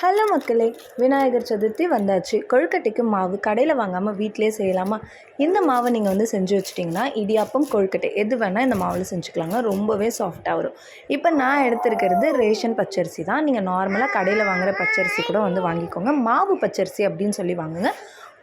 Hello மக்களே விநாயகர் சதுர்த்தி வந்தாச்சு. கொழுக்கட்டைக்கு மாவு கடையில் வாங்காமல் வீட்டிலே செய்யலாமா? இந்த மாவை நீங்கள் வந்து செஞ்சு வச்சிட்டிங்கன்னா இடியாப்பம் கொழுக்கட்டை எது வேணால் இந்த மாவில் செஞ்சுக்கலாங்க. ரொம்பவே சாஃப்டாக வரும். இப்போ நான் எடுத்துருக்கிறது ரேஷன் பச்சரிசி தான். நீங்கள் நார்மலாக கடையில் வாங்குகிற பச்சரிசி கூட வந்து வாங்கிக்கோங்க. மாவு பச்சரிசி அப்படின்னு சொல்லி வாங்குங்க.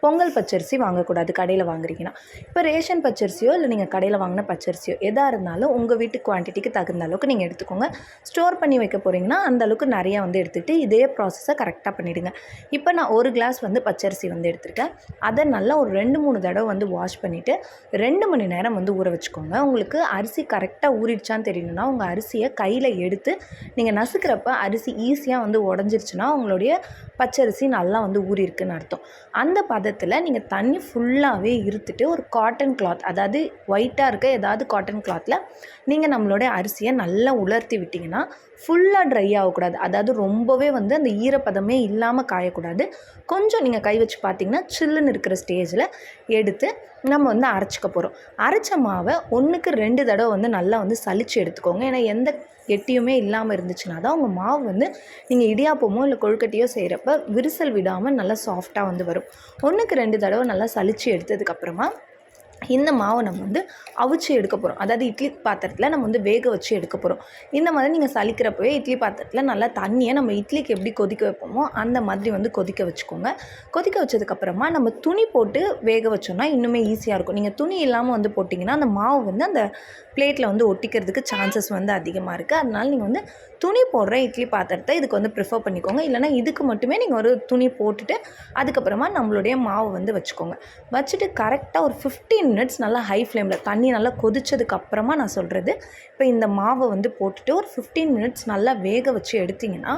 பொங்கல் பச்சரிசி வாங்கக்கூடாது கடையில் வாங்குறீங்கன்னா. இப்போ ரேஷன் பச்சரிசியோ இல்லை நீங்கள் கடையில் வாங்கின பச்சரிசியோ எதாக இருந்தாலும் உங்கள் வீட்டு குவான்டிட்டிக்கு தகுந்த அளவுக்கு நீங்கள் எடுத்துக்கோங்க. ஸ்டோர் பண்ணி வைக்க போகிறீங்கன்னா அந்த அளவுக்கு நிறையா வந்து எடுத்துகிட்டு இதே ப்ராசஸை கரெக்டாக பண்ணிவிடுங்க இப்போ நான் ஒரு கிளாஸ் வந்து பச்சரிசி வந்து எடுத்துருக்கேன். அதை நல்லா ஒரு ரெண்டு மூணு தடவை வந்து வாஷ் பண்ணிவிட்டு ரெண்டு மணி நேரம் வந்து ஊற வச்சுக்கோங்க. உங்களுக்கு அரிசி கரெக்டாக ஊறிடுச்சான்னு தெரியணும்னா உங்கள் அரிசியை கையில் எடுத்து நீங்கள் நசுக்கிறப்ப அரிசி ஈஸியாக வந்து உடஞ்சிருச்சுன்னா உங்களுடைய பச்சரிசி நல்லா வந்து ஊறியிருக்குன்னு அர்த்தம். அந்த பத பதத்தில் நீங்கள் தண்ணி ஃபுல்லாகவே இருத்துட்டு ஒரு காட்டன் கிளாத் அதாவது ஒயிட்டாக இருக்க ஏதாவது காட்டன் கிளாத்தில் நீங்கள் நம்மளுடைய அரிசியை நல்லா உலர்த்தி விட்டிங்கன்னா ஃபுல்லாக ட்ரை ஆகக்கூடாது. அதாவது ரொம்பவே வந்து அந்த ஈரப்பதமே இல்லாமல் காயக்கூடாது. கொஞ்சம் நீங்கள் கை வச்சு பார்த்தீங்கன்னா சில்லுன்னு இருக்கிற ஸ்டேஜில் எடுத்து நம்ம வந்து அரைச்சிக்க போகிறோம் அரைச்ச மாவை ஒன்றுக்கு ரெண்டு தடவை வந்து நல்லா வந்து சளிச்சு எடுத்துக்கோங்க. ஏன்னா எந்த கெட்டியுமே இல்லாமல் இருந்துச்சுன்னா தான் உங்கள் மாவு வந்து நீங்கள் இடியாப்பமோ இல்லை கொழுக்கட்டையோ செய்கிறப்ப விரிசல் விடாமல் நல்லா சாஃப்டாக வந்து வரும். ஒன்றுக்கு ரெண்டு தடவை நல்லா சளிச்சு எடுத்ததுக்கப்புறமா இந்த மாவை நம்ம வந்து அவிச்சு எடுக்க போகிறோம் அதாவது இட்லி பாத்திரத்தில் நம்ம வந்து வேக வச்சு எடுக்க போகிறோம் இந்த மாதிரி நீங்கள் சலிக்கிறப்பவே இட்லி பாத்திரத்தில் நல்லா தண்ணியை நம்ம இட்லிக்கு எப்படி கொதிக்க வைப்போமோ அந்த மாதிரி வந்து கொதிக்க வச்சுக்கோங்க. கொதிக்க வச்சதுக்கப்புறமா நம்ம துணி போட்டு வேக வச்சோம்னா இன்னுமே ஈஸியாக இருக்கும். நீங்கள் துணி இல்லாமல் வந்து போட்டிங்கன்னா அந்த மாவு வந்து அந்த பிளேட்டில் வந்து ஒட்டிக்கிறதுக்கு சான்சஸ் வந்து அதிகமாக இருக்குது அதனால் நீங்கள் வந்து துணி போடுற இட்லி பாத்திரத்தை இதுக்கு வந்து ப்ரிஃபர் பண்ணிக்கோங்க. இல்லைனா இதுக்கு மட்டுமே நீங்கள் ஒரு துணி போட்டுட்டு அதுக்கப்புறமா நம்மளுடைய மாவு வந்து வச்சுக்கோங்க. வச்சுட்டு கரெக்டாக ஒரு ஃபிஃப்டீன் மினிட்ஸ் நல்லா ஹை ஃப்ளேமில் தண்ணி நல்லா கொதிச்சதுக்கு அப்புறமா நான் சொல்கிறது இப்போ இந்த மாவை வந்து போட்டுட்டு ஒரு ஃபிஃப்டீன் மினிட்ஸ் நல்லா வேக வச்சு எடுத்திங்கன்னா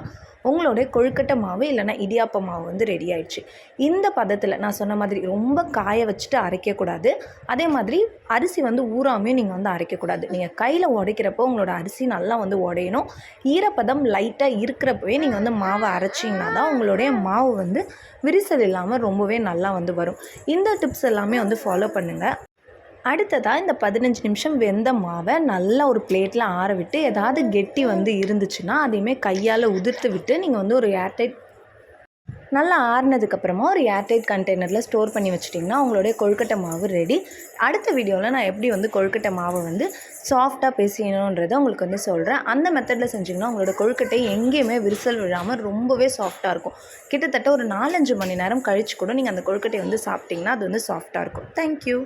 உங்களுடைய கொழுக்கட்டை மாவு இல்லைனா இடியாப்ப மாவு வந்து ரெடி ஆயிடுச்சு. இந்த பதத்தில் நான் சொன்ன மாதிரி ரொம்ப காய வச்சுட்டு அரைக்கக்கூடாது அதே மாதிரி அரிசி வந்து ஊறாமையும் நீங்கள் வந்து அரைக்கக்கூடாது நீங்கள் கையில் உடைக்கிறப்போ உங்களோட அரிசி நல்லா வந்து உடையணும். ஈரப்பதம் லைட்டாக இருக்கிறப்பவே நீங்கள் வந்து மாவை அரைச்சிங்கன்னா தான் உங்களுடைய மாவு வந்து விரிசல் இல்லாமல் ரொம்பவே நல்லா வந்து வரும். இந்த டிப்ஸ் எல்லாமே வந்து ஃபாலோ பண்ணுங்கள் அடுத்ததாக இந்த பதினஞ்சு நிமிஷம் வெந்த மாவை நல்லா ஒரு பிளேட்டில் ஆற விட்டு ஏதாவது கெட்டி வந்து இருந்துச்சுன்னா அதையுமே கையால் உதிர்த்து விட்டு நீங்கள் வந்து ஒரு ஏர்டைட் நல்லா ஆறினதுக்கப்புறமா ஒரு ஏர்டைட் கண்டெய்னரில் ஸ்டோர் பண்ணி வச்சிட்டிங்கன்னா உங்களுடைய கொழுக்கட்டை மாவு ரெடி அடுத்த வீடியோவில் நான் எப்படி வந்து கொழுக்கட்டை மாவை வந்து சாஃப்டாக பேசியணுன்றதை உங்களுக்கு வந்து சொல்கிறேன் அந்த மெத்தடில் செஞ்சிங்கன்னா உங்களோட கொழுக்கட்டை எங்கேயுமே விரிசல் விழாமல் ரொம்பவே சாஃப்டாக இருக்கும். கிட்டத்தட்ட ஒரு நாலஞ்சு மணி நேரம் கழித்து கூட நீங்கள் அந்த கொழுக்கட்டையை வந்து சாப்பிட்டிங்கன்னா அது வந்து சாஃப்டாக இருக்கும். தேங்க்யூ